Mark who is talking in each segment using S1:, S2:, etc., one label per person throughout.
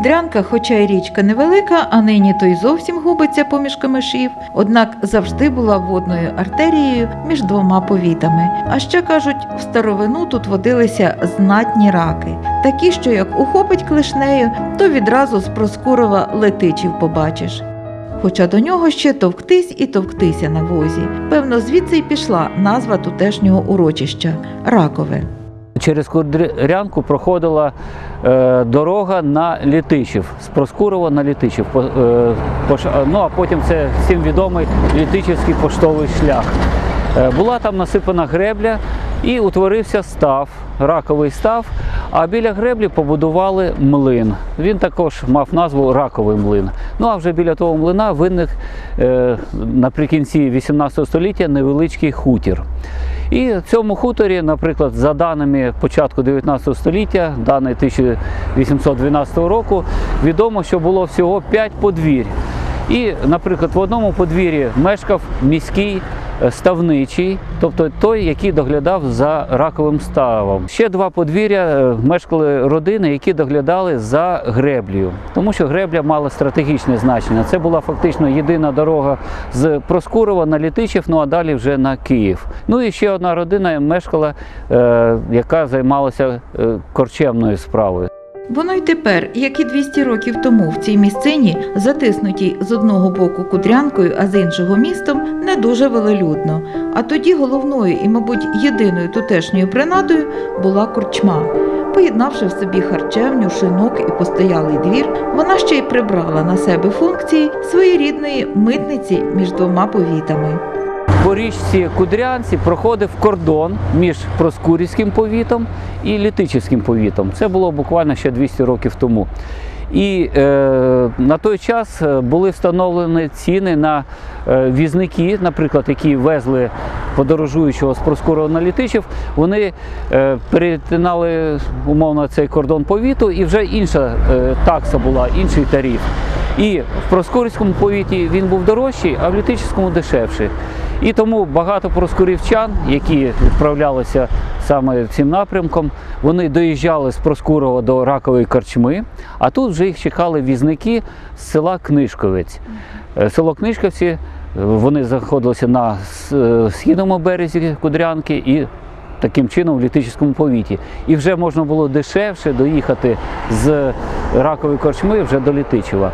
S1: Кудрянка, хоча й річка невелика, а нині то й зовсім губиться поміж камишів, однак завжди була водною артерією між двома повітами. А ще кажуть, в старовину тут водилися знатні раки, такі, що як ухопить клешнею, то відразу з Проскурова летичів побачиш. Хоча до нього ще товктись і товктися на возі. Певно, звідси й пішла назва тутешнього урочища Ракове.
S2: Через Кудрянку проходила е, дорога на Літичів, з Проскурова на Літичів. По, е, пош- ну а потім це всім відомий Літичівський поштовий шлях. Е, була там насипана гребля і утворився став, раковий став. А біля греблі побудували млин. Він також мав назву Раковий млин. Ну а вже біля того млина виник е, наприкінці 18 століття невеличкий хутір. І в цьому хуторі, наприклад, за даними початку 19 століття, дані 1812 року, відомо, що було всього 5 подвір'я. І, наприклад, в одному подвір'ї мешкав міський ставничий, тобто той, який доглядав за раковим ставом. Ще два подвір'я е, мешкали родини, які доглядали за греблею, тому що гребля мала стратегічне значення. Це була фактично єдина дорога з Проскурова на Літичів, ну а далі вже на Київ. Ну і ще одна родина мешкала, е, яка займалася е, корчемною справою.
S1: Воно й тепер, як і 200 років тому в цій місцині, затиснутій з одного боку кудрянкою, а з іншого містом, не дуже велолюдно. А тоді головною і, мабуть, єдиною тутешньою принадою була корчма. Поєднавши в собі харчевню, шинок і постоялий двір, вона ще й прибрала на себе функції своєрідної митниці між двома повітами.
S2: По річці Кудрянці проходив кордон між Проскурівським повітом і Літичівським повітом. Це було буквально ще 200 років тому. І е, на той час е, були встановлені ціни на е, візники, наприклад, які везли подорожуючого з Проскурова на Літичів, вони е, перетинали умовно цей кордон повіту, і вже інша е, такса була, інший тариф. І в Проскурівському повіті він був дорожчий, а в Літичівському дешевший. І тому багато проскурівчан, які відправлялися саме цим напрямком, вони доїжджали з Проскурова до Ракової корчми, а тут вже їх чекали візники з села Книжковець. Е, Село Книжковці, вони знаходилися на е, східному березі Кудрянки і таким чином в Літичівському повіті. І вже можна було дешевше доїхати з Ракової корчми вже до Літичева.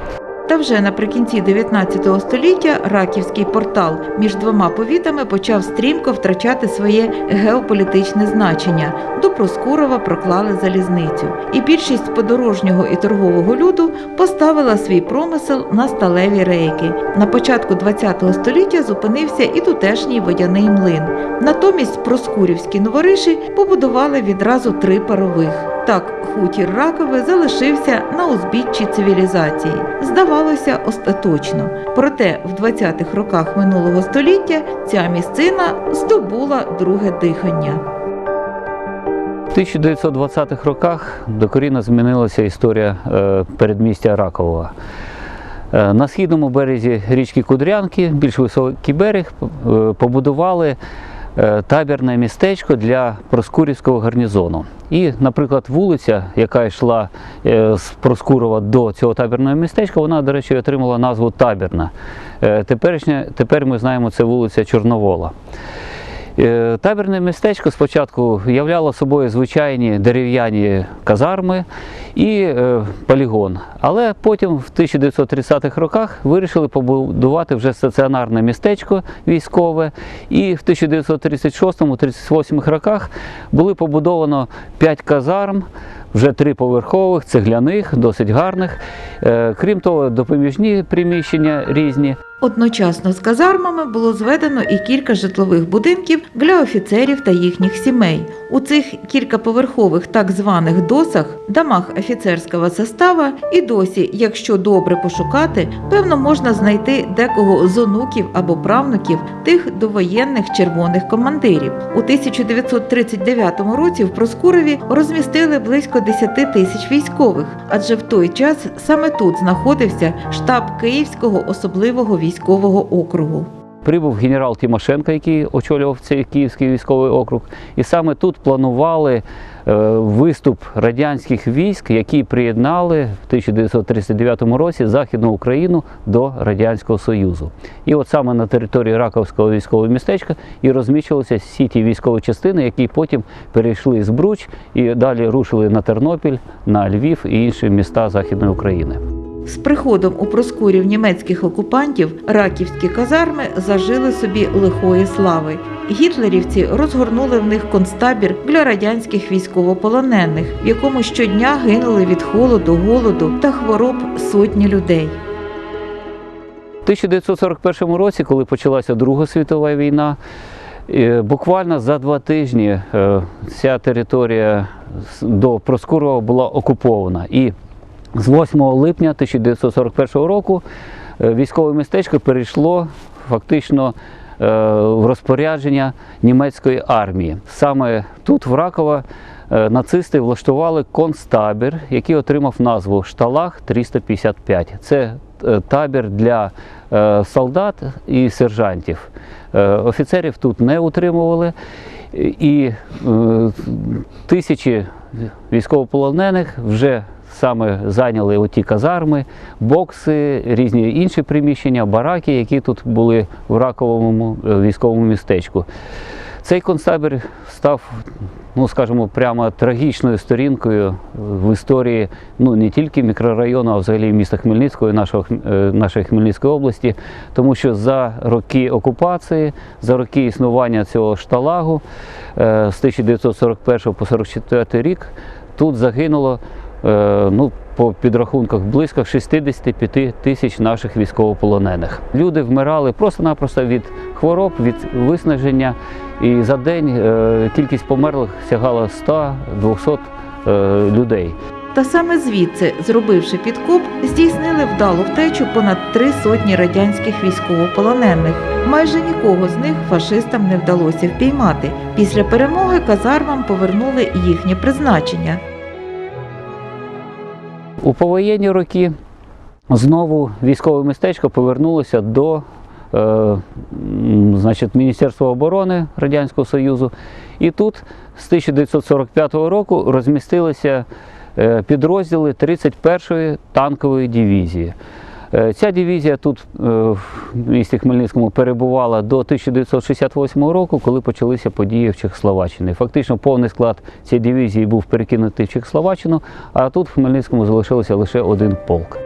S1: Та вже наприкінці 19 століття раківський портал між двома повітами почав стрімко втрачати своє геополітичне значення. До Проскурова проклали залізницю, і більшість подорожнього і торгового люду поставила свій промисел на сталеві рейки. На початку 20 століття зупинився і тутешній водяний млин. Натомість проскурівські новориші побудували відразу три парових. Так, хутір Ракове залишився на узбіччі цивілізації. Здавалося, остаточно. Проте в 20-х роках минулого століття ця місцина здобула друге дихання.
S2: В 1920-х роках докорінно змінилася історія е, передмістя Ракового. Е, На східному березі річки Кудрянки, більш високий берег, е, побудували табірне містечко для Проскурівського гарнізону. І, наприклад, вулиця, яка йшла е, з Проскурова до цього табірного містечка, вона, до речі, отримала назву Табірна. Е, Теперішня, тепер ми знаємо, це вулиця Чорновола. Е, Табірне містечко спочатку являло собою звичайні дерев'яні казарми і е, полігон. Але потім, в 1930-х роках, вирішили побудувати вже стаціонарне містечко військове. І в 1936-38 роках були побудовано 5 казарм, вже три поверхових, цегляних, досить гарних. Е, Крім того, допоміжні приміщення різні.
S1: Одночасно з казармами було зведено і кілька житлових будинків для офіцерів та їхніх сімей. У цих кількаповерхових так званих досах, домах офіцерського состава, і досі, якщо добре пошукати, певно можна знайти декого з онуків або правнуків тих довоєнних червоних командирів. У 1939 році в Проскурові розмістили близько 10 тисяч військових, адже в той час саме тут знаходився штаб Київського особливого військового округу.
S2: прибув генерал Тимошенко, який очолював цей Київський військовий округ. І саме тут планували виступ радянських військ, які приєднали в 1939 році Західну Україну до Радянського Союзу. І от саме на території Раковського військового містечка і розміщувалися всі ті військові частини, які потім перейшли з Бруч і далі рушили на Тернопіль, на Львів і інші міста Західної України.
S1: З приходом у Проскурів німецьких окупантів раківські казарми зажили собі лихої слави. Гітлерівці розгорнули в них концтабір для радянських військовополонених, в якому щодня гинули від холоду, голоду та хвороб сотні людей.
S2: У 1941 році, коли почалася Друга світова війна, е, буквально за два тижні е, ця територія до Проскурова була окупована. І з 8 липня 1941 року е, військове містечко перейшло фактично е, в розпорядження німецької армії. Саме тут, в Раково, е, нацисти влаштували концтабір, який отримав назву Шталах 355. Це е, табір для е, солдат і сержантів. Е, Офіцерів тут не утримували, і е, тисячі військовополонених вже саме зайняли оті казарми, бокси, різні інші приміщення, бараки, які тут були в раковому е, військовому містечку. Цей концтабір став, ну скажімо, прямо трагічною сторінкою в історії ну не тільки мікрорайону, а взагалі міста Хмельницького і нашого е, нашої Хмельницької області, тому що за роки окупації, за роки існування цього шталагу е, з 1941 по 44 рік тут загинуло. е, Ну, по підрахунках близько 65 тисяч наших військовополонених. Люди вмирали просто-напросто від хвороб, від виснаження. І за день е, кількість померлих сягала 100-200 е, людей.
S1: Та саме звідси, зробивши підкоп, здійснили вдалу втечу понад три сотні радянських військовополонених. Майже нікого з них фашистам не вдалося впіймати. Після перемоги казармам повернули їхнє призначення.
S2: У повоєнні роки знову військове містечко повернулося до значить, Міністерства оборони Радянського Союзу. І тут з 1945 року розмістилися е, підрозділи 31-ї танкової дивізії. Е, Ця дивізія тут е, в місті Хмельницькому перебувала до 1968 року, коли почалися події в Чехословаччині. Фактично повний склад цієї дивізії був перекинутий в Чехословаччину, а тут в Хмельницькому залишилося лише один полк.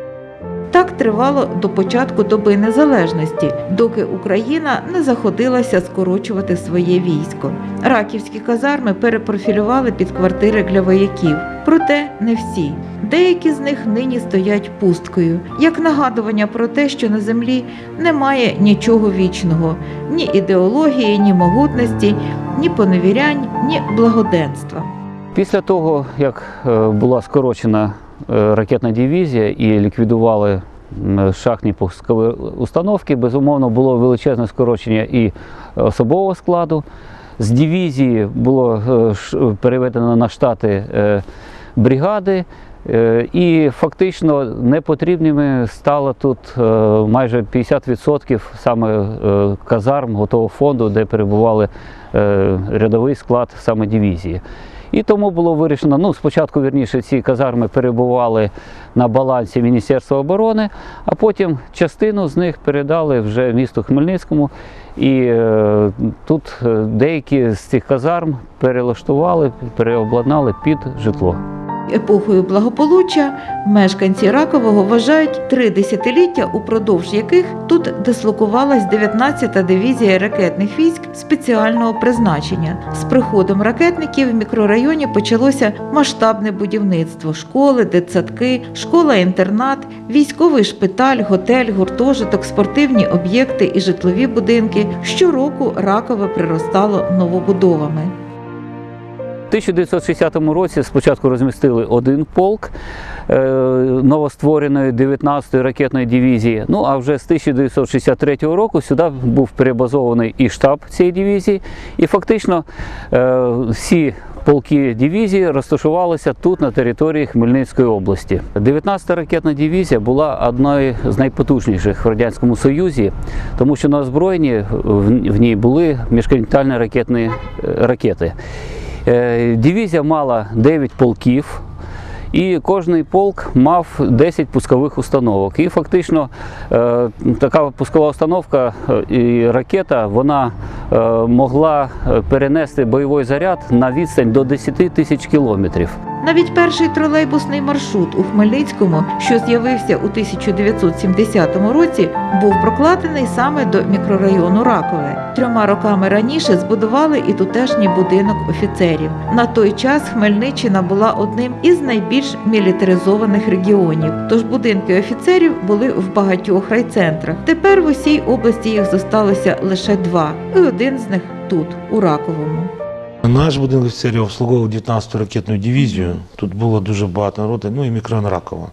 S1: Так тривало до початку доби незалежності, доки Україна не заходилася скорочувати своє військо. Раківські казарми перепрофілювали під квартири для вояків. Проте не всі. Деякі з них нині стоять пусткою, як нагадування про те, що на землі немає нічого вічного, ні ідеології, ні могутності, ні поневірянь, ні благоденства.
S2: Після того, як е, була скорочена ракетна дивізія і ліквідували шахтні пускові установки, безумовно, було величезне скорочення і особового складу. З дивізії було е, переведено на штати е, бригади. е, І фактично непотрібними стало тут е, майже 50% саме е, казарм готового фонду, де перебували е, рядовий склад саме дивізії. І тому було вирішено, ну спочатку вірніше ці казарми перебували на балансі Міністерства оборони, а потім частину з них передали вже місту Хмельницькому. І е, тут е, деякі з цих казарм перелаштували, переобладнали під житло.
S1: Епохою благополуччя мешканці Ракового вважають три десятиліття, упродовж яких тут дислокувалась 19-та дивізія ракетних військ спеціального призначення. З приходом ракетників в мікрорайоні почалося масштабне будівництво: школи, дитсадки, школа-інтернат, військовий шпиталь, готель, гуртожиток, спортивні об'єкти і житлові будинки. Щороку Ракове приростало новобудовами.
S2: У 1960 році спочатку розмістили один полк е, новоствореної 19-ї ракетної дивізії. Ну а вже з 1963 року сюди був перебазований і штаб цієї дивізії. І фактично е, всі полки дивізії розташувалися тут, на території Хмельницької області. 19-та ракетна дивізія була одною з найпотужніших в Радянському Союзі, тому що на озброєнні в в ній були міжконтинентальні ракетні е, ракети. Е, Дивізія мала 9 полків. І кожний полк мав 10 пускових установок. І фактично е, така пускова установка е, і ракета вона могла е, перенести бойовий заряд на відстань до 10 тисяч кілометрів.
S1: Навіть перший тролейбусний маршрут у Хмельницькому, що з'явився у 1970 році, був прокладений саме до мікрорайону Ракове. Трьома роками раніше збудували і тутешній будинок офіцерів. На той час Хмельниччина була одним із найбільш мілітаризованих регіонів. Тож будинки офіцерів були в багатьох райцентрах. Тепер в усій області їх зосталося лише два, і один з них тут, у Раковому.
S3: Наш будинок офіцерів обслуговував 19-ту ракетну дивізію. Тут було дуже багато народу, ну і мікрорайон Ракова.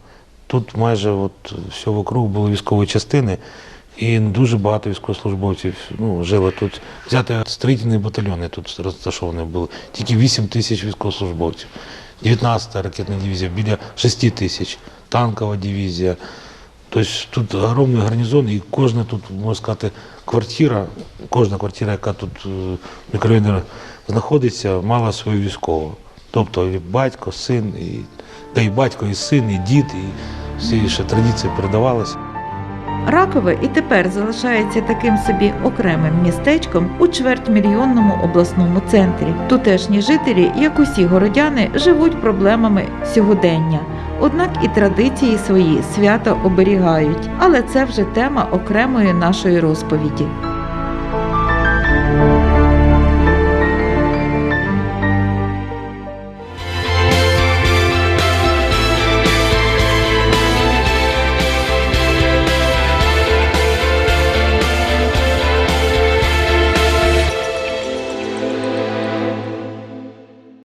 S3: Тут майже от все вокруг були військові частини, і дуже багато військовослужбовців ну, жило тут. Взяти строїтельні батальйони тут розташовані були. Тільки 8 тисяч військовослужбовців. 19-та ракетна дивізія біля 6 тисяч, танкова дивізія. Тобто тут огромний гарнізон, і кожна тут, можна сказати, квартира, кожна квартира, яка тут е, в мікрорайоні знаходиться, мала свою військову. Тобто і батько, син, і, та і батько, і син, і дід, і всі ще традиції передавалися.
S1: Ракове і тепер залишається таким собі окремим містечком у чвертьмільйонному обласному центрі. Тутешні жителі, як усі городяни, живуть проблемами сьогодення. Однак і традиції свої свято оберігають, але це вже тема окремої нашої розповіді.